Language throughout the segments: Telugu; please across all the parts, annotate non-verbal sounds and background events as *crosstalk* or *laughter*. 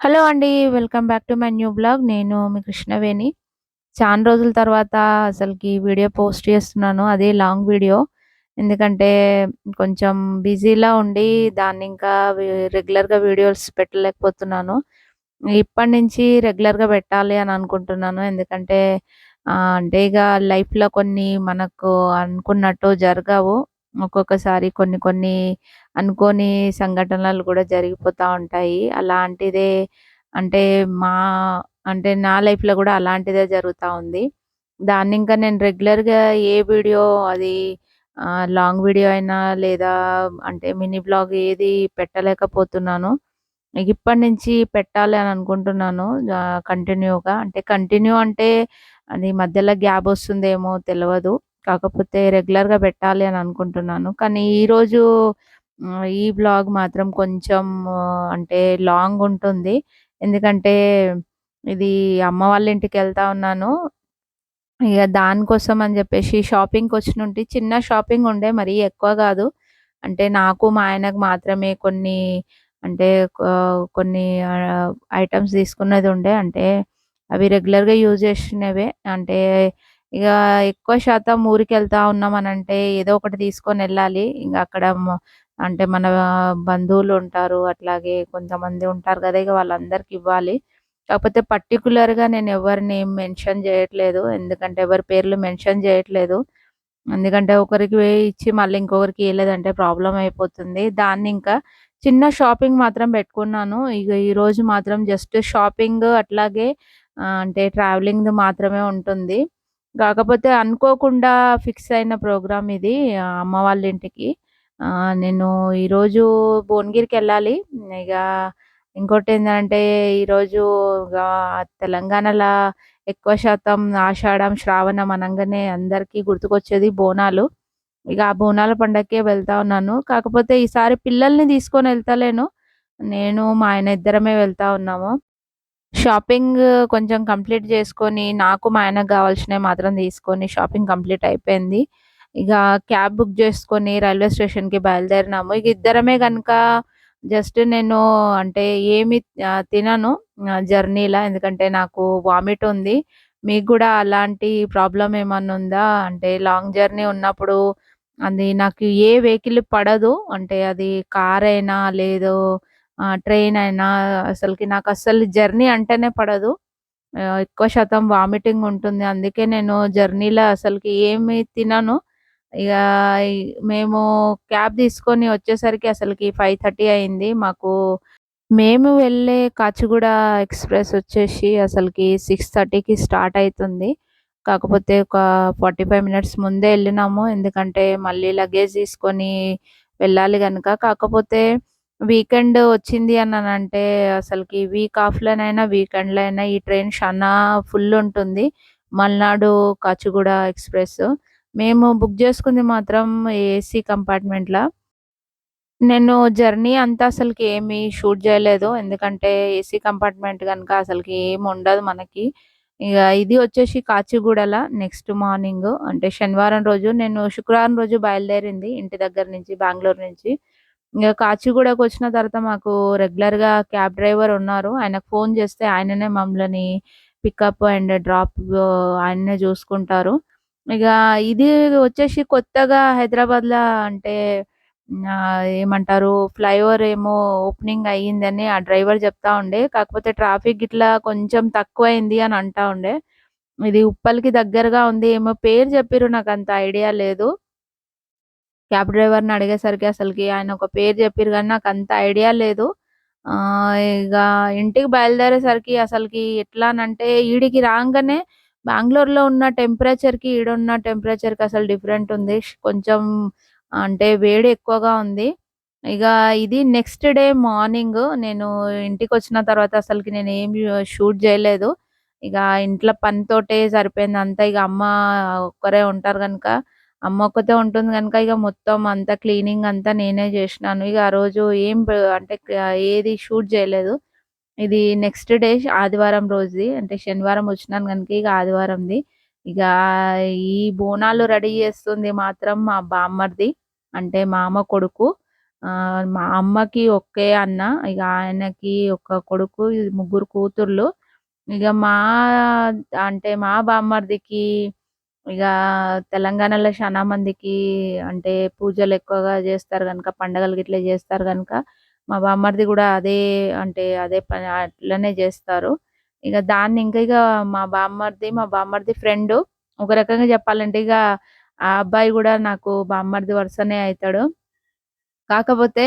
హలో అండి. Welcome back to my new blog. నేను మీ కృష్ణవేణి. చాలా రోజుల తర్వాత అసలుకి వీడియో పోస్ట్ చేస్తున్నాను. అదే లాంగ్ వీడియో. ఎందుకంటే కొంచెం బిజీలా ఉండి దాన్ని ఇంకా రెగ్యులర్‌గా వీడియోస్ పెట్టలేకపోతున్నాను. ఇప్పటినుంచి రెగ్యులర్‌గా పెట్టాలి అని అనుకుంటున్నాను. ఎందుకంటే అంటే ఇక లైఫ్‌లో కొన్ని మనకు అనుకున్నట్టు జరగవు. ఒక్కొక్కసారి కొన్ని కొన్ని అనుకోని సంఘటనలు కూడా జరిగిపోతూ ఉంటాయి. అలాంటిదే అంటే మా అంటే నా లైఫ్‌లో కూడా అలాంటిదే జరుగుతూ ఉంది. దాన్ని ఇంకా నేను రెగ్యులర్‌గా ఏ వీడియో అది లాంగ్ వీడియో అయినా లేదా అంటే మినీ బ్లాగ్ ఏది పెట్టలేకపోతున్నాను. ఇప్పటినుంచి పెట్టాలి అని అనుకుంటున్నాను. కంటిన్యూగా. అంటే కంటిన్యూ అంటే అది మధ్యలో గ్యాప్ వస్తుందేమో తెలియదు కాకపోతే రెగ్యులర్‌గా పెట్టాలి అని అనుకుంటున్నాను. కానీ ఈరోజు ఈ బ్లాగ్ మాత్రం కొంచెం అంటే లాంగ్ ఉంటుంది. ఎందుకంటే ఇది అమ్మ వాళ్ళ ఇంటికి వెళ్తా ఉన్నాను. ఇక దానికోసం అని చెప్పేసి జెప్పేసి షాపింగ్‌కొచ్చినుంటి. చిన్న షాపింగ్ ఉండే మరీ ఎక్కువ కాదు అంటే నాకు, మా ఆయనకు మాత్రమే కొన్ని అంటే కొన్ని ఐటమ్స్ తీసుకున్నది ఉండే. అంటే అవి రెగ్యులర్‌గా యూజ్ చేసినవే. అంటే ఇక ఎక్కువ శాతం ఊరికి వెళ్తా ఉన్నామనంటే ఏదో ఒకటి తీసుకొని వెళ్ళాలి ఇంకా అక్కడ అంటే మన బంధువులు ఉంటారు. అట్లాగే కొంతమంది ఉంటారు కదా ఇక వాళ్ళందరికి ఇవ్వాలి. కాకపోతే పర్టికులర్గా నేను ఎవరిని మెన్షన్ చేయట్లేదు ఎందుకంటే ఎవరి పేర్లు మెన్షన్ చేయట్లేదు ఎందుకంటే ఒకరికి ఇచ్చి మళ్ళీ ఇంకొకరికి వేయలేదంటే ప్రాబ్లం అయిపోతుంది. దాన్ని ఇంకా చిన్న షాపింగ్ మాత్రం పెట్టుకున్నాను. ఇక ఈరోజు మాత్రం జస్ట్ షాపింగ్ అట్లాగే అంటే ట్రావెలింగ్ మాత్రమే ఉంటుంది. కాకపోతే అనుకోకుండా ఫిక్స్ అయిన ప్రోగ్రామ్ ఇది అమ్మ వాళ్ళ ఇంటికి. నేను ఈరోజు భువనగిరికి వెళ్ళాలి ఇక ఇంకోటి ఇంకోటేందంటే ఈరోజు తెలంగాణలో ఎక్కువ శాతం ఆషాఢం, శ్రావణం అనగానే అందరికీ గుర్తుకొచ్చేది బోనాలు. ఇక ఆ బోనాల పండగకే వెళ్తా ఉన్నాను. కాకపోతే ఈసారి పిల్లల్ని తీసుకొని వెళ్తలేను నేను, మా ఆయన ఇద్దరమే వెళ్తా ఉన్నాము. షాపింగ్ కొంచెం కంప్లీట్ చేసుకొని, నాకు మా ఆయనకు కావాల్సినవి మాత్రం తీసుకొని షాపింగ్ కంప్లీట్ అయిపోయింది. ఇక క్యాబ్ బుక్ చేసుకొని రైల్వే స్టేషన్‌కి బయలుదేరినాము. ఇక ఇద్దరమే కనుక జస్ట్ నేను అంటే ఏమి తినను జర్నీలో జర్నీలా. ఎందుకంటే నాకు వామిట్ ఉంది. మీకు కూడా అలాంటి ప్రాబ్లం ఏమన్నా ఉందా? అంటే లాంగ్ జర్నీ ఉన్నప్పుడు అది నాకు ఏ వెహికల్ పడదు. అంటే అది కార్ అయినా లేదు ట్రైన్ అయినా అసలుకి నాకు అసలు జర్నీ అంటేనే పడదు. ఎక్కువ శాతం వామిటింగ్ ఉంటుంది. అందుకే నేను జర్నీలో అసలుకి ఏమి తినను. ఇక మేము క్యాబ్ తీసుకొని వచ్చేసరికి అసలుకి ఫైవ్ థర్టీ అయింది. మాకు మేము వెళ్ళే కాచిగూడ ఎక్స్‌ప్రెస్ వచ్చేసి అసలుకి సిక్స్ థర్టీకి స్టార్ట్ అవుతుంది కాకపోతే ఒక 45 మినిట్స్ ముందే వెళ్ళినాము ఎందుకంటే మళ్ళీ లగేజ్ తీసుకొని వెళ్ళాలి కనుక కాకపోతే వీకెండ్ వచ్చింది అని అంటే అసలుకి వీక్ ఆఫ్‌లోనైనా, వీకెండ్‌లో అయినా ఈ ట్రైన్ షానా ఫుల్ ఉంటుంది. మల్నాడు కాచిగూడ ఎక్స్‌ప్రెస్. మేము బుక్ చేసుకుంది మాత్రం ఏసీ కంపార్ట్మెంట్లో నేను జర్నీ అంతా అసలుకి ఏమి షూట్ చేయలేదు ఎందుకంటే ఏసీ కంపార్ట్మెంట్ కనుక అసలుకి ఏమి ఉండదు మనకి. ఇక ఇది వచ్చేసి కాచిగూడల నెక్స్ట్ మార్నింగ్ అంటే శనివారం రోజు నేను శుక్రవారం రోజు బయలుదేరింది ఇంటి దగ్గర నుంచి బెంగళూరు నుంచి. ఇంకా కాచిగూడకు వచ్చిన తర్వాత మాకు రెగ్యులర్‌గా క్యాబ్ డ్రైవర్ ఉన్నారు. ఆయనకు ఫోన్ చేస్తే ఆయననే మమ్మల్ని పికప్ అండ్ డ్రాప్ ఆయననే చూసుకుంటారు. ఇక ఇది వచ్చేసి కొత్తగా హైదరాబాద్‌ల అంటే ఏమంటారు ఫ్లైఓవర్ ఏమో ఓపెనింగ్ అయ్యిందని ఆ డ్రైవర్ చెప్తా ఉండే. కాకపోతే ట్రాఫిక్ ఇట్లా కొంచెం తక్కువైంది అని అంటా ఉండే. ఇది ఉప్పల్‌కి దగ్గరగా ఉంది. ఏమో పేరు చెప్పిర్రు అంత ఐడియా లేదు. క్యాబ్ డ్రైవర్‌ని అడిగేసరికి అసలుకి ఆయన ఒక పేరు చెప్పిన నాకు అంత ఐడియా లేదు. ఇక ఇంటికి బయలుదేరేసరికి అసలకి ఎట్లానంటే ఈడికి రాగానే బెంగళూరులో ఉన్న టెంపరేచర్‌కి ఈడున్న టెంపరేచర్‌కి అసలు డిఫరెంట్ ఉంది. కొంచెం అంటే వేడి ఎక్కువగా ఉంది. ఇక ఇది నెక్స్ట్ డే మార్నింగ్ నేను ఇంటికి వచ్చిన తర్వాత అసలు నేను ఏం షూట్ చేయలేదు ఇక ఇంట్లో పనితోటే సరిపోయింది అంతా. ఇక అమ్మ ఒక్కరే ఉంటారు కనుక అమ్మ ఒక్కతే ఉంటుంది గనుక ఇక మొత్తం అంతా క్లీనింగ్ అంతా నేనే చేసినాను ఇక ఆ రోజు ఏం అంటే ఏది షూట్ చేయలేదు ఇది నెక్స్ట్ డే ఆదివారం రోజుది. అంటే శనివారం వచ్చినాను గనుక ఇక ఆదివారంది. ఇక ఈ బోనాలు రెడీ చేస్తుంది మాత్రం మా బామ్మర్ది. అంటే మా అమ్మ కొడుకు. మా అమ్మకి ఒకే అన్న. ఇక ఆయనకి ఒక కొడుకు, ముగ్గురు కూతుర్లు. ఇక మా అంటే మా బామ్మర్దికి ఇక తెలంగాణలో చానా మందికి అంటే పూజలు ఎక్కువగా చేస్తారు గనుక, పండగలు గిట్ల చేస్తారు కనుక మా బామ్మర్ది కూడా అదే అంటే అదే పని అట్లనే చేస్తారు ఇక దాన్ని ఇంకా ఇక మా బామ్మర్ది, మా బామ్మర్ది ఫ్రెండ్ ఒక రకంగా చెప్పాలంటే ఇక ఆ అబ్బాయి కూడా నాకు బామ్మర్ది వరుసనే అవుతాడు కాకపోతే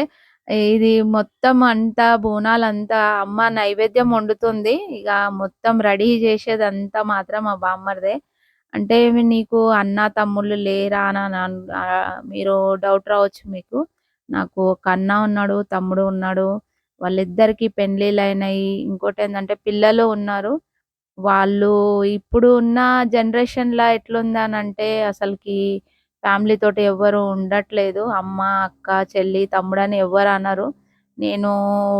ఇది మొత్తం అంతా బోనాలంతా అమ్మ నైవేద్యం వండుతుంది. ఇగ మొత్తం రెడీ చేసేదంతా మాత్రం మా బామ్మర్దే. అంటే నీకు అన్న, తమ్ముళ్ళు లేరా అని మీరు డౌట్ రావచ్చు మీకు. నాకు ఒక అన్న ఉన్నాడు, తమ్ముడు ఉన్నాడు. వాళ్ళిద్దరికి పెండ్లి అయినాయి ఇంకోటి ఏంటంటే పిల్లలు ఉన్నారు. వాళ్ళు ఇప్పుడు ఉన్న జనరేషన్‌ల ఎట్లుందనంటే అసలుకి ఫ్యామిలీ తోటి ఎవ్వరు ఉండట్లేదు. అమ్మ, అక్క, చెల్లి, తమ్ముడని ఎవ్వరు అనరు. నేను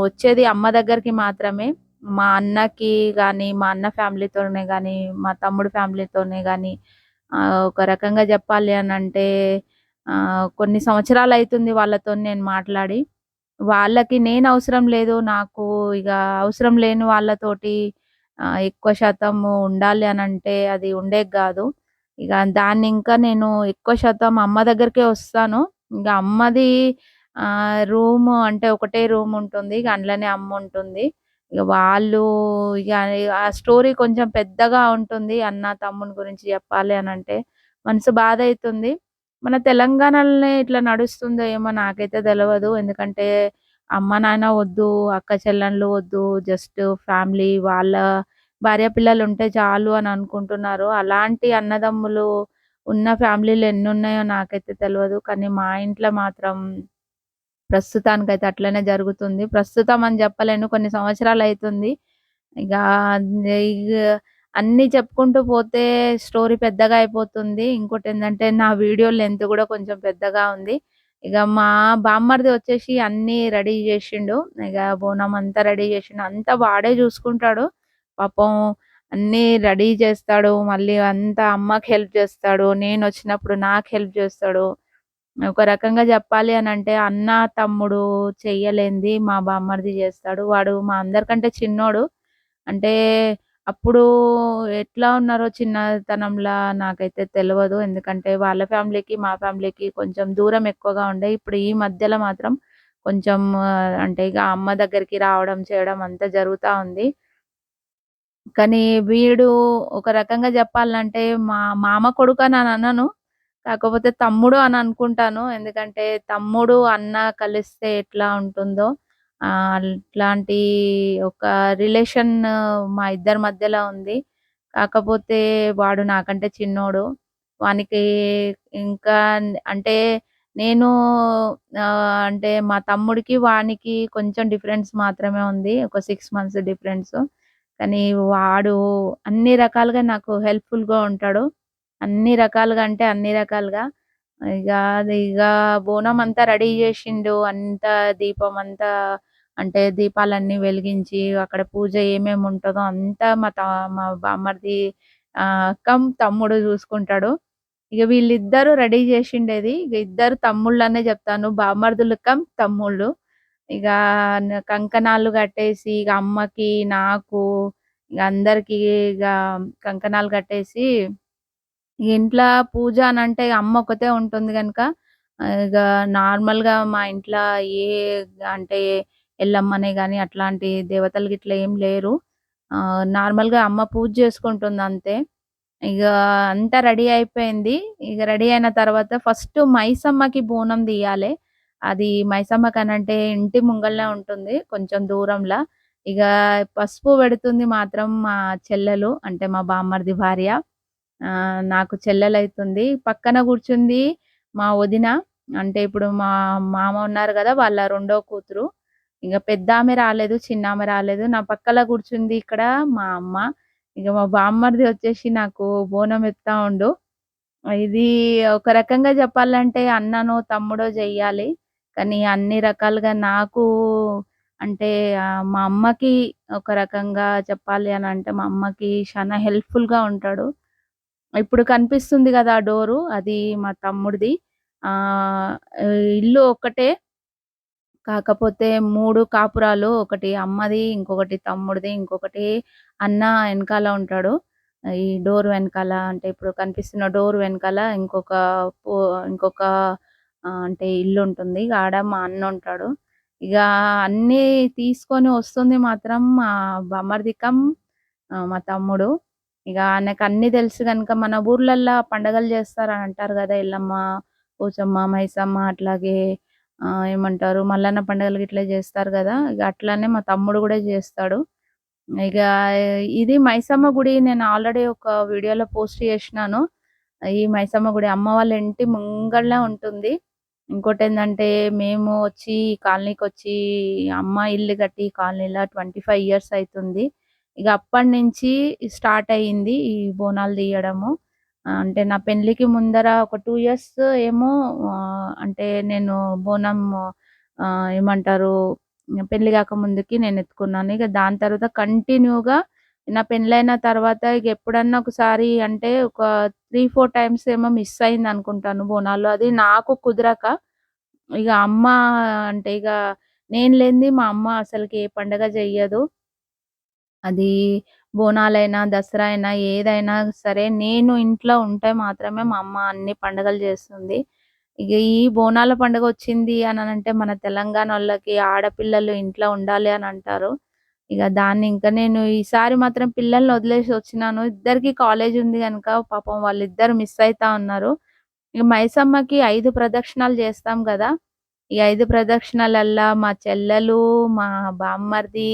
వచ్చేది అమ్మ దగ్గరికి మాత్రమే. మా అన్నకి కానీ మా అన్న ఫ్యామిలీతోనే కానీ మా తమ్ముడు ఫ్యామిలీతోనే కానీ ఒక రకంగా చెప్పాలి అని అంటే కొన్ని సంవత్సరాలు అవుతుంది వాళ్ళతో నేను మాట్లాడి. వాళ్ళకి నేను అవసరం లేదు. నాకు ఇక అవసరం లేని వాళ్ళతోటి ఎక్కువ శాతం ఉండాలి అని అంటే అది ఉండేది కాదు ఇక దాన్ని ఇంకా నేను ఎక్కువ శాతం అమ్మ దగ్గరికే వస్తాను. ఇక అమ్మది రూమ్ అంటే ఒకటే రూమ్ ఉంటుంది. ఇక అందులోనే అమ్ముంటుంది. ఇగ వాళ్ళు ఇగ ఆ స్టోరీ కొంచెం పెద్దగా ఉంటుంది. అన్న, తమ్ముని గురించి చెప్పాలి అని అంటే మనసు బాధ అవుతుంది మన తెలంగాణలోనే ఇట్లా నడుస్తుందో ఏమో నాకైతే తెలియదు ఎందుకంటే అమ్మ, నాన్న వద్దు, అక్క చెల్లెన్లు వద్దు. జస్ట్ ఫ్యామిలీ వాళ్ళ భార్య పిల్లలు ఉంటే చాలు అని అనుకుంటున్నారు. అలాంటి అన్నదమ్ములు ఉన్న ఫ్యామిలీలు ఎన్నున్నాయో నాకైతే తెలియదు కానీ మా ఇంట్లో మాత్రం ప్రస్తుతానికైతే అట్లనే జరుగుతుంది. ప్రస్తుతం అని చెప్పలేను కొన్ని సంవత్సరాలు అవుతుంది ఇగ అన్నీ చెప్పుకుంటూ పోతే స్టోరీ పెద్దగా అయిపోతుంది. ఇంకోటి ఏంటంటే నా వీడియో లెంత్ కూడా కొంచెం పెద్దగా ఉంది. ఇక మా బామ్మర్ది వచ్చేసి అన్నీ రెడీ చేసిండు ఇక బోనం అంతా రెడీ చేసిండు అంతా వాడే చూసుకుంటాడు పాపం అన్నీ రెడీ చేస్తాడు. మళ్ళీ అంతా అమ్మకి హెల్ప్ చేస్తాడు నేను వచ్చినప్పుడు నాకు హెల్ప్ చేస్తాడు ఒక రకంగా చెప్పాలి అని అంటే అన్న, తమ్ముడు చెయ్యలేంది మా బామ్మర్ది చేస్తాడు వాడు మా అందరికంటే చిన్నోడు. అంటే అప్పుడు ఎట్లా ఉన్నారో చిన్నతనంలా నాకైతే తెలియదు ఎందుకంటే వాళ్ళ ఫ్యామిలీకి, మా ఫ్యామిలీకి కొంచెం దూరం ఎక్కువగా ఉండే. ఇప్పుడు ఈ మధ్యలో మాత్రం కొంచెం అంటే ఇక అమ్మ దగ్గరికి రావడం, చేయడం అంతా జరుగుతా ఉంది. కానీ వీడు ఒక రకంగా చెప్పాలంటే మా మామ కొడుకని అనను. కాకపోతే తమ్ముడు అని అనుకుంటాను. ఎందుకంటే తమ్ముడు, అన్న కలిస్తే ఎట్లా ఉంటుందో అట్లాంటి ఒక రిలేషన్ మా ఇద్దరి మధ్యలో ఉంది. కాకపోతే వాడు నాకంటే చిన్నోడు. వానికి ఇంకా అంటే నేను అంటే మా తమ్ముడికి, వానికి కొంచెం డిఫరెన్స్ మాత్రమే ఉంది. ఒక సిక్స్ మంత్స్ డిఫరెన్స్ కానీ వాడు అన్ని రకాలుగా నాకు హెల్ప్‌ఫుల్‌గా ఉంటాడు. అన్ని రకాలుగా అంటే అన్ని రకాలుగా. ఇగ అది ఇగ బోనం అంతా రెడీ చేసిండు అంత దీపం అంతా అంటే దీపాలన్నీ వెలిగించి అక్కడ పూజ ఏమేమి ఉంటదో అంతా మా త మా బామ్మర్ది ఆహ్, కమ్ తమ్ముడు చూసుకుంటాడు ఇక వీళ్ళిద్దరూ రెడీ చేసిండేది ఇక ఇద్దరు తమ్ముళ్ళనే చెప్తాను బామ్మర్దులు కమ్ తమ్ముళ్ళు. ఇగ కంకణాలు కట్టేసి ఇక అమ్మకి, నాకు ఇక అందరికి ఇక కంకణాలు కట్టేసి ఇంట్లో పూజ అని అంటే అమ్మ ఒక్కతే ఉంటుంది గనుక ఇక నార్మల్‌గా మా ఇంట్లో ఏ అంటే ఎల్లమ్మనే గాని అట్లాంటి దేవతలు గిట్లా ఏం లేరు. ఆహ్, నార్మల్‌గా అమ్మ పూజ చేసుకుంటుంది అంతే ఇగ అంతా రెడీ అయిపోయింది. ఇగ రెడీ అయిన తర్వాత ఫస్ట్ మైసమ్మకి బోనం తీయాలి అది మైసమ్మకనంటే ఇంటి ముంగలనే ఉంటుంది. కొంచెం దూరంలా. ఇగ పసుపు పెడుతుంది మాత్రం మా చెల్లెలు. అంటే మా బామ్మర్ది భార్య. నాకు చెల్లెలైతుంది. పక్కన కూర్చుంది మా వదిన. అంటే ఇప్పుడు మా మామ ఉన్నారు కదా వాళ్ళ రెండో కూతురు. ఇక పెద్ద ఆమె రాలేదు. చిన్న ఆమె రాలేదు. నా పక్కల కూర్చుంది ఇక్కడ మా అమ్మ. ఇక మా బామ్మర్ది వచ్చేసి నాకు బోనం ఎత్తా ఉండు. ఇది ఒక రకంగా చెప్పాలంటే అన్ననో, తమ్ముడో చెయ్యాలి కానీ అన్ని రకాలుగా నాకు అంటే మా అమ్మకి ఒక రకంగా చెప్పాలి అని అంటే మా అమ్మకి చానా హెల్ప్‌ఫుల్‌గా ఉంటాడు. ఇప్పుడు కనిపిస్తుంది కదా డోరు అది మా తమ్ముడిది. ఆ ఇల్లు ఒక్కటే. కాకపోతే మూడు కాపురాలు ఒకటి అమ్మది, ఇంకొకటి తమ్ముడిది, ఇంకొకటి అన్న వెనకాల ఉంటాడు. ఈ డోర్ వెనకాల అంటే ఇప్పుడు కనిపిస్తున్న డోర్ వెనకాల ఇంకొక పో ఇంకొక అంటే ఇల్లు ఉంటుంది ఆడ మా అన్న ఉంటాడు ఇక అన్నీ తీసుకొని వస్తుంది మాత్రం మా బమ్మర్దికం మా తమ్ముడు. ఇక ఆయనకన్నీ తెలుసు గనుక మన ఊర్లల్లో పండగలు చేస్తారని అంటారు కదా ఎల్లమ్మ, పోచమ్మ, మైసమ్మ అట్లాగే ఏమంటారు మల్లన్న పండుగలు ఇట్లా చేస్తారు కదా ఇక అట్లానే మా తమ్ముడు కూడా చేస్తాడు. ఇక ఇది మైసమ్మ గుడి నేను ఆల్రెడీ ఒక వీడియోలో పోస్ట్ చేసినాను. ఈ మైసమ్మ గుడి అమ్మ వాళ్ళ ఇంటి ముంగలనే ఉంటుంది. ఇంకోటి ఏంటంటే మేము వచ్చి కాలనీకి వచ్చి అమ్మ ఇల్లు కట్టి కాలనీలో ట్వంటీ ఫైవ్ ఇయర్స్ ఇక అప్పటి అప్పటినుంచి స్టార్ట్ అయింది ఈ బోనాలు తీయడము. అంటే నా పెళ్ళికి ముందర ఒక టూ ఇయర్స్ ఏమో అంటే నేను బోనం ఏమంటారు పెళ్ళి గాకముందుకి నేను ఎత్తుకున్నాను. ఇక దాని తర్వాత కంటిన్యూగా నా పెళ్ళైన తర్వాత ఇక ఎప్పుడన్నా ఒకసారి అంటే ఒక 3, 4 టైమ్స్ ఏమో మిస్ అయిందనుకుంటాను బోనాలు. అది నాకు కుదరక ఇక అమ్మ అంటే ఇక నేను లేనిది మా అమ్మ అసలుకి ఏ పండగ చెయ్యదు. అది బోనాలైనా, దసరా అయినా ఏదైనా సరే నేను ఇంట్లో ఉంటే మాత్రమే మా అమ్మ అన్ని పండుగలు చేస్తుంది. ఇక ఈ బోనాల పండగ వచ్చింది అని అంటే మన తెలంగాణ వాళ్ళకి ఆడపిల్లలు ఇంట్లో ఉండాలి అని అంటారు. ఇక దాన్ని ఇంకా నేను ఈసారి మాత్రం పిల్లల్ని వదిలేసి వచ్చినాను. ఇద్దరికి కాలేజ్ ఉంది గనుక పాపం వాళ్ళిద్దరు మిస్ అవుతా ఉన్నారు. ఇక మైసమ్మకి ఐదు ప్రదక్షిణాలు చేస్తాం కదా ఈ ఐదు ప్రదక్షిణాలల్లా మా చెల్లెలు, మా బామ్మర్ది,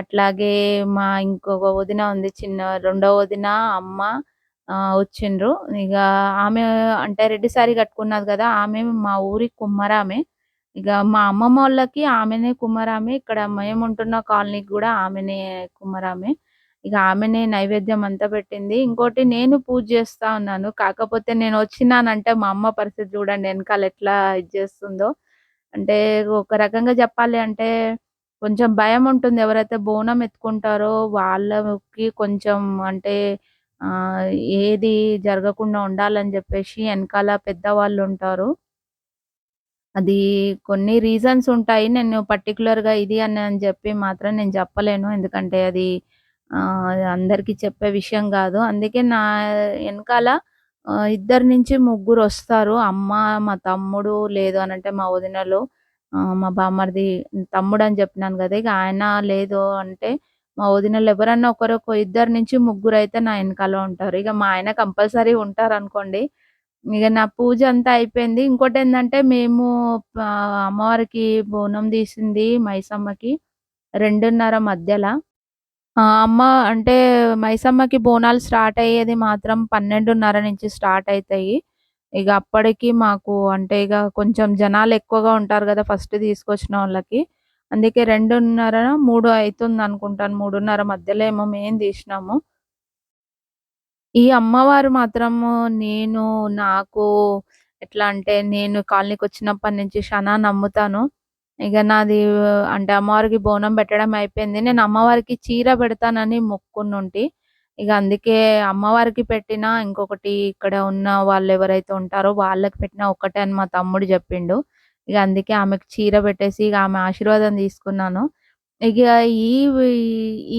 అట్లాగే మా ఇంకొక వదిన ఉంది చిన్న రెండో వదిన, అమ్మ వచ్చిండ్రు. ఇక ఆమె అంటే రెడ్డి సారీ కట్టుకున్నది కదా ఆమె మా ఊరి కుమ్మరామె. ఇక మా అమ్మమ్మ వాళ్ళకి ఆమెనే కుమ్మరామె. ఇక్కడ మేము ఉంటున్న కాలనీకి కూడా ఆమెనే కుమ్మరామె. ఇక ఆమెనే నైవేద్యం అంతా పెట్టింది. ఇంకోటి నేను పూజ చేస్తా ఉన్నాను. కాకపోతే నేను వచ్చినానంటే మా అమ్మ పరిస్థితి చూడండి వెనకాల ఎట్లా ఇది చేస్తుందో. అంటే ఒక రకంగా చెప్పాలి అంటే కొంచెం భయం ఉంటుంది ఎవరైతే బోనం ఎత్తుకుంటారో వాళ్ళకి కొంచెం అంటే ఏది జరగకుండా ఉండాలని చెప్పేసి వెనకాల పెద్దవాళ్ళు ఉంటారు అది కొన్ని రీజన్స్ ఉంటాయి. నేను పర్టికులర్గా ఇది అని అని చెప్పి మాత్రం నేను చెప్పలేను. ఎందుకంటే అది అందరికీ చెప్పే విషయం కాదు అందుకే నా వెనకాల ఇద్దరు నుంచి ముగ్గురొస్తారు. అమ్మ, మా తమ్ముడు లేదు అని అంటే మా వదినలు, మా మా తమ్ముడు తమ్ముడని చెప్పినాను కదా ఇక ఆయన లేదు అంటే మా వదినలు ఎవరన్నా ఒకరు ఒక ఇద్దరు నుంచి ముగ్గురు అయితే నా వెనకాల ఉంటారు. ఇక మా ఆయన కంపల్సరీ ఉంటారు అనుకోండి ఇక నా పూజ అంతా అయిపోయింది. ఇంకోటి ఏంటంటే మేము అమ్మవారికి బోనం తీసింది మైసమ్మకి రెండున్నర మధ్యలో ఆ! అమ్మ అంటే మైసమ్మకి బోనాలు స్టార్ట్ అయ్యేది మాత్రం 12:30 నుంచి స్టార్ట్ అవుతాయి ఇక అప్పటికి మాకు అంటే ఇక కొంచెం జనాలు ఎక్కువగా ఉంటారు కదా ఫస్ట్ తీసుకొచ్చిన వాళ్ళకి అందుకే రెండున్నర మూడు అవుతుంది అనుకుంటాను మూడున్నర మధ్యలో ఏమో మేము తీసినాము. ఈ అమ్మవారు మాత్రము నేను నాకు ఎట్లా అంటే నేను కాలనీకొచ్చినప్పటి నుంచి షనా నమ్ముతాను. ఇక నాది అంటే అమ్మవారికి బోనం పెట్టడం అయిపోయింది. నేను అమ్మవారికి చీర పెడతానని మొక్కుకునుంటి. ఇక అందుకే అమ్మవారికి పెట్టినా, ఇంకొకటి ఇక్కడ ఉన్న వాళ్ళు ఎవరైతే ఉంటారో వాళ్ళకి పెట్టినా ఒక్కటే అని మా తమ్ముడు చెప్పిండు ఇక అందుకే ఆమెకి చీర పెట్టేసి ఇక ఆమె ఆశీర్వాదం తీసుకున్నాను. ఇక ఈ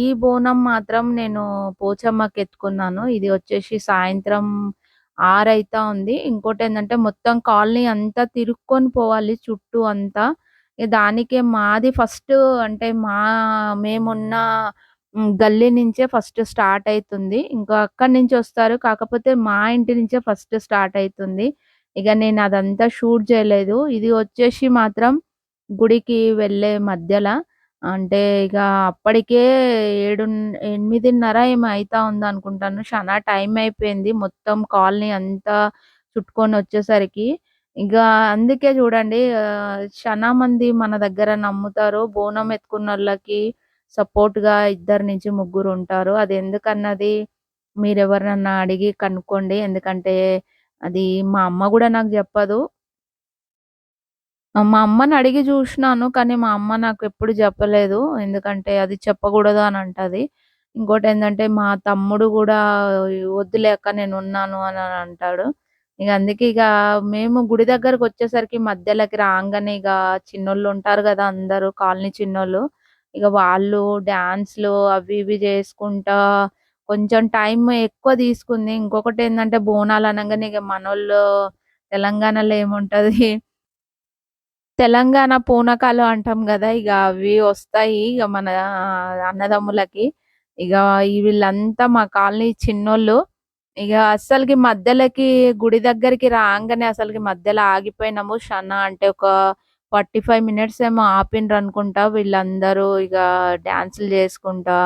ఈ బోనం మాత్రం నేను పోచమ్మకి ఎత్తుకున్నాను ఇది వచ్చేసి సాయంత్రం 6 అయితా ఉంది. ఏంటంటే మొత్తం కాలనీ అంతా తిరుక్కొని పోవాలి చుట్టూ అంతా. దానికే మాది ఫస్ట్ అంటే మా మేమున్న గల్లీ నుంచే ఫస్ట్ స్టార్ట్ అవుతుంది ఇంకా అక్కడి నుంచి వస్తారు కాకపోతే మా ఇంటి నుంచే ఫస్ట్ స్టార్ట్ అవుతుంది ఇక నేను అదంతా షూట్ చేయలేదు. ఇది వచ్చేసి మాత్రం గుడికి వెళ్ళే మధ్యలో అంటే ఇక అప్పటికే ఏడు ఎనిమిదిన్నర ఏమో ఉంది ఉందనుకుంటాను. చాలా టైం అయిపోయింది. మొత్తం కాలనీ అంతా చుట్టుకొని వచ్చేసరికి ఇక అందుకే చూడండి చాలా మంది మన దగ్గర నమ్ముతారు. బోనం ఎత్తుకున్న వాళ్ళకి సపోర్ట్‌గా ఇద్దరు నుంచి ముగ్గురు ఉంటారు అది ఎందుకన్నది మీరెవరినన్నా అడిగి కనుక్కోండి. ఎందుకంటే అది మా అమ్మ కూడా నాకు చెప్పదు మా అమ్మని అడిగి చూసినాను కానీ మా అమ్మ నాకు ఎప్పుడు చెప్పలేదు ఎందుకంటే అది చెప్పకూడదు అని అంటది. ఏంటంటే మా తమ్ముడు కూడా వద్దులేక నేను ఉన్నాను అని అంటాడు. ఇక అందుకే ఇక మేము గుడి దగ్గరకొచ్చేసరికి మధ్యలోకి రాగానే ఇక చిన్నోళ్ళు ఉంటారు కదా అందరూ కాలనీ చిన్నోళ్ళు. ఇక వాళ్ళు డాన్స్‌లు అవి ఇవి చేసుకుంటా కొంచెం టైం ఎక్కువ తీసుకుంది. ఇంకొకటి ఏంటంటే బోనాలు అనగానే ఇక మనోళ్ళు తెలంగాణలో ఏముంటది తెలంగాణ పూనకాలు అంటాం కదా ఇక అవి వస్తాయి. ఇక మన అన్నదమ్ములకి. ఇగ వీళ్ళంతా మా కాలనీ చిన్నోళ్ళు. ఇక అస్సలకి మధ్యలోకి గుడి దగ్గరికి రాగానే అసలుకి మధ్యలో ఆగిపోయినాము. షన్న అంటే ఒక 45 మినిట్స్ ఏమో ఆపిండ్రు అనుకుంటా వీళ్ళందరూ ఇక డ్యాన్సులు చేసుకుంటా,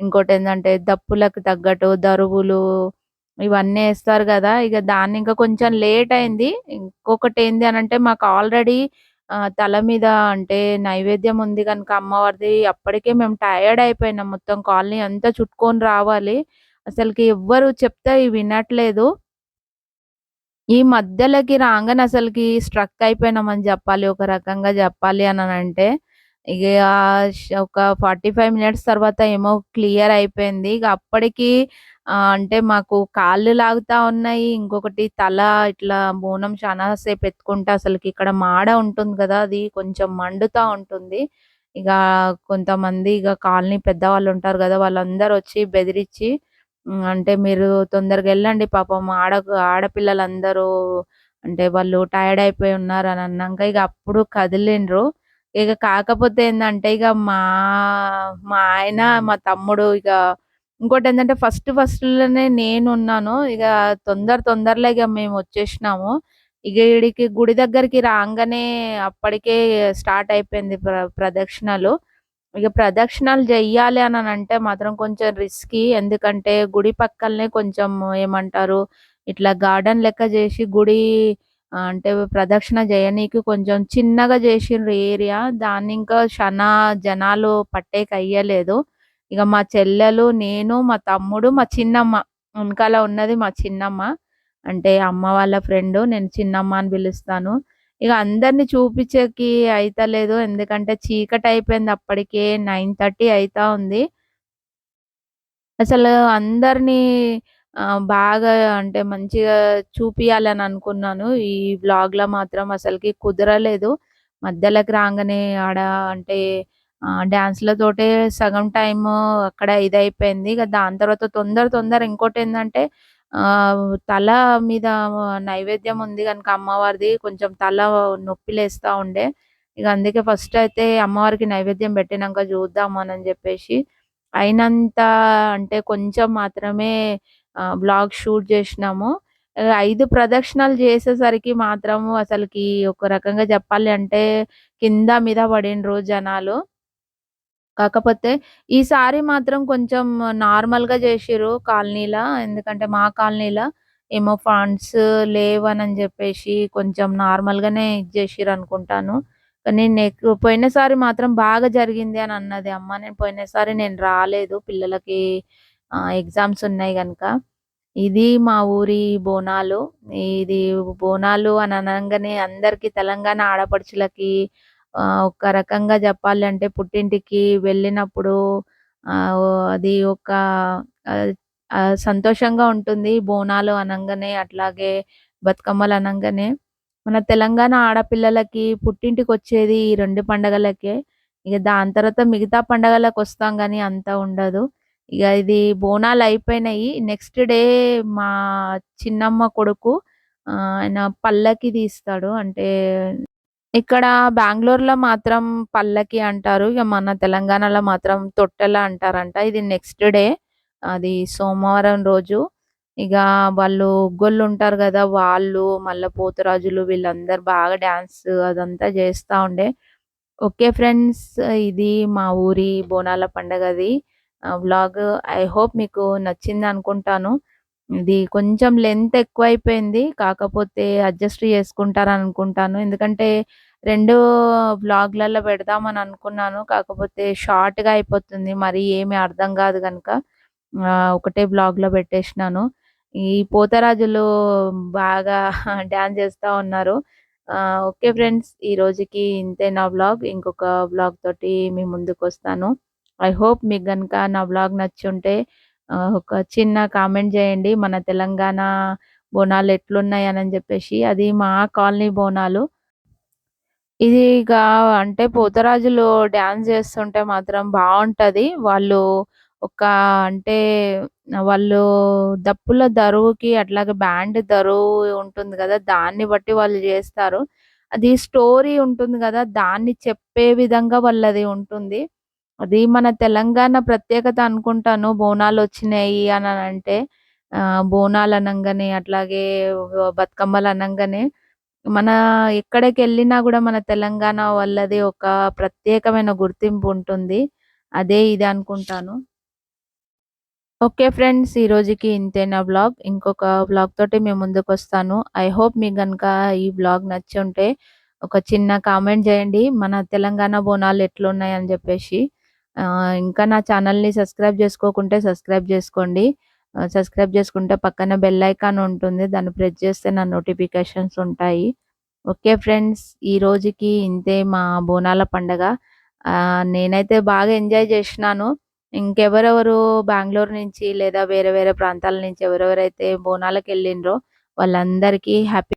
ఇంకోటి ఏంటంటే దప్పులకు తగ్గట్టు దరువులు ఇవన్నీ వేస్తారు కదా ఇక దాన్ని ఇంకా కొంచెం లేట్ అయింది. ఇంకొకటి ఏంటి అని అంటే మాకు ఆల్రెడీ తల మీద అంటే నైవేద్యం ఉంది కనుక అమ్మవారిది అప్పటికే మేము టయర్డ్ అయిపోయినాం. మొత్తం కాలనీ అంతా చుట్టుకొని రావాలి. అసలుకి ఎవ్వరు చెప్తే వినట్లేదు. ఈ మధ్యలోకి రాంగానే అసలుకి స్ట్రక్ అయిపోయినామని చెప్పాలి ఒక రకంగా చెప్పాలి అని అంటే ఇక ఒక 45 మినిట్స్ తర్వాత ఏమో క్లియర్ అయిపోయింది. ఇక అప్పటికి అంటే మాకు కాళ్ళు లాగుతా ఉన్నాయి. ఇంకొకటి తల ఇట్లా బోనం చానా సేపు ఎత్తుకుంటే అసలుకి ఇక్కడ మాడ ఉంటుంది కదా అది కొంచెం మండుతా ఉంటుంది. ఇక కొంతమంది ఇక కాలనీ పెద్దవాళ్ళు ఉంటారు కదా వాళ్ళందరూ వచ్చి బెదిరించి అంటే మీరు తొందరగా ఎళ్ళండి పాపం ఆడ ఆడపిల్లలందరూ అంటే వాళ్ళు టైర్డ్ అయిపోయి ఉన్నారని అన్నాంక ఇగ అప్పుడు కదిలిండ్రు. ఇగ కాకపోతే ఏందంటే ఇగ మా మా ఆయన, మా తమ్ముడు ఇగ ఇంకోటేందంటే ఫస్ట్ ఫస్ట్‌లోనే నేనున్నాను. ఇగ తొందర తొందరలో ఇగ మేమొచ్చేసినాము. ఇగ ఈడికి గుడి దగ్గరికి రాంగానే అప్పటికే స్టార్ట్ అయిపోయింది ప్ర ప్రదక్షిణలు. ఇక ప్రదక్షిణాలు చేయాలి అని అంటే మాత్రం కొంచెం రిస్కీ. ఎందుకంటే గుడి పక్కలనే కొంచెం ఏమంటారు ఇట్లా గార్డెన్ లెక్క చేసి గుడి అంటే ప్రదక్షిణ చేయనీకి కొంచెం చిన్నగా చేసిండ్రు ఏరియా. దాన్నింకా క్షణ జనాలు పట్టేకయ్యలేదు. ఇక మా చెల్లెలు, నేను, మా తమ్ముడు, మా చిన్నమ్మ వెనకాల ఉన్నది మా చిన్నమ్మ. అంటే అమ్మ వాళ్ళ ఫ్రెండ్ నేను చిన్నమ్మ అని పిలుస్తాను. ఇక అందరిని చూపించేకి అయితలేదు. ఎందుకంటే చీకటి అయిపోయింది అప్పటికే నైన్ థర్టీ అవుతా ఉంది. అసలు అందరినీ బాగా అంటే మంచిగా చూపియాలని అనుకున్నాను. ఈ వ్లాగ్‌లో మాత్రం అసలుకి కుదరలేదు. మధ్యలోకి రాగానే ఆడ అంటే డ్యాన్స్లతోటే డాన్స్‌లతోటే సగం టైము అక్కడ ఇదైపోయింది ఇక దాని తర్వాత తొందర తొందర ఇంకోటి ఏంటంటే తల మీద నైవేద్యం ఉంది కనుక అమ్మవారిది కొంచెం తల నొప్పి లేస్తా ఉండే. ఇక అందుకే ఫస్ట్ అయితే అమ్మవారికి నైవేద్యం పెట్టినాక చూద్దాము అని చెప్పేసి అయినంత అంటే కొంచెం మాత్రమే బ్లాగ్ షూట్ చేసినాము ఐదు 5 ప్రదక్షిణాలు చేసేసరికి మాత్రము అసలుకి ఒక రకంగా చెప్పాలి అంటే కింద మీద పడిండ్రు జనాలు. కాకపోతే ఈసారి మాత్రం కొంచెం నార్మల్‌గా చేసిర్రు కాలనీల. ఎందుకంటే మా కాలనీల ఏమో ఫండ్స్ లేవనని చెప్పేసి కొంచెం నార్మల్‌గానే ఇది అనుకుంటాను కానీ నెక్ పోయినసారి మాత్రం బాగా జరిగింది అని అన్నది అమ్మ. నేను పోయినసారి నేను రాలేదు పిల్లలకి ఎగ్జామ్స్ ఉన్నాయి కనుక ఇది మా ఊరి బోనాలు. ఇది బోనాలు అని అనగానే అందరికీ తెలంగాణ ఆడపడుచులకి ఒక రకంగా చెప్పాలంటే పుట్టింటికి వెళ్ళినప్పుడు అది ఒక సంతోషంగా ఉంటుంది. బోనాలు అనంగానే అట్లాగే బతుకమ్మలు అనంగానే. మన తెలంగాణ ఆడపిల్లలకి పుట్టింటికి వచ్చేది ఈ రెండు పండగలకే. ఇక దాని తర్వాత మిగతా పండగలకొస్తాం కానీ అంత ఉండదు. ఇక ఇది బోనాలు అయిపోయినాయి నెక్స్ట్ డే మా చిన్నమ్మ కొడుకు ఆయన పల్లకి తీస్తాడు. అంటే ఇక్కడ బెంగళూరులో మాత్రం పల్లకి అంటారు. ఇక మన తెలంగాణలో మాత్రం తొట్టెల అంటారంట. ఇది నెక్స్ట్ డే. అది సోమవారం రోజు. ఇగ వాళ్ళు ఒగ్గోళ్ళుంటారు కదా వాళ్ళు మళ్ళా పోతురాజులు వీళ్ళందరూ బాగా డాన్స్ అదంతా చేస్తూ ఉండే. Okay friends. ఇది మా ఊరి బోనాల పండగది వ్లాగ్. ఐ హోప్ మీకు నచ్చింది అనుకుంటాను ఇది కొంచెం లెంత్ ఎక్కువైపోయింది. కాకపోతే అడ్జస్ట్ చేసుకుంటారనుకుంటాను. ఎందుకంటే 2 వ్లాగ్‌లలో పెడదామని అనుకున్నాను. కాకపోతే షార్ట్‌గా అయిపోతుంది. మరి ఏమి అర్థం కాదు గనుక ఆహ్, ఒకటే వ్లాగ్‌లో పెట్టేసినాను. ఈ పోతరాజులు బాగా *laughs* డాన్స్ చేస్తా ఉన్నారు. ఆహ్, ఓకే ఫ్రెండ్స్. ఈ రోజుకి ఇంతే నా వ్లాగ్. ఇంకొక వ్లాగ్ తోటి మీ ముందుకొస్తాను. ఐ హోప్ మీకు గనుక నా వ్లాగ్ నచ్చి ఉంటే ఒక చిన్న కామెంట్ చేయండి మన తెలంగాణ బోనాలు ఎట్లున్నాయని చెప్పేసి అది మా కాలనీ బోనాలు. ఇది ఇక అంటే పోతరాజులు డాన్స్ చేస్తుంటే మాత్రం బాగుంటుంది వాళ్ళు ఒక అంటే వాళ్ళు దప్పుల దరువుకి అట్లాగే బ్యాండ్ దరువు ఉంటుంది కదా దాన్ని బట్టి వాళ్ళు చేస్తారు అది స్టోరీ ఉంటుంది కదా దాన్ని చెప్పే విధంగా వాళ్ళది ఉంటుంది. అది మన తెలంగాణ ప్రత్యేకత అనుకుంటాను. బోనాలు వచ్చినాయి అని అంటే బోనాలు అనగానే అట్లాగే బతుకమ్మలు అనగానే మన ఎక్కడికి వెళ్ళినా కూడా మన తెలంగాణ వాళ్ళది ఒక ప్రత్యేకమైన గుర్తింపు ఉంటుంది. అదే ఇది అనుకుంటాను. Okay friends. ఈ రోజుకి ఇంతే నా బ్లాగ్ ఇంకొక బ్లాగ్ తోటి మేము ముందుకు వస్తాను ఐ హోప్ మీకు కనుక ఈ బ్లాగ్ నచ్చి ఉంటే ఒక చిన్న కామెంట్ చేయండి మన తెలంగాణ బోనాలు ఎట్లున్నాయి అని చెప్పేసి ఇంకా నా ఛానల్ని సబ్స్క్రైబ్ చేసుకోకుంటే సబ్స్క్రైబ్ చేసుకోండి సబ్స్క్రైబ్ చేసుకుంటే పక్కన బెల్ ఐకాన్ ఉంటుంది. దాన్ని ప్రెస్ చేస్తే నా నోటిఫికేషన్స్ ఉంటాయి. Okay friends. ఈ రోజుకి ఇంతే మా బోనాల పండగ. నేనైతే బాగా ఎంజాయ్ చేసినాను ఇంకెవరెవరు బెంగళూరు నుంచి లేదా వేరే వేరే ప్రాంతాల నుంచి ఎవరెవరైతే బోనాలకెళ్ళిండ్రో వాళ్ళందరికీ హ్యాపీ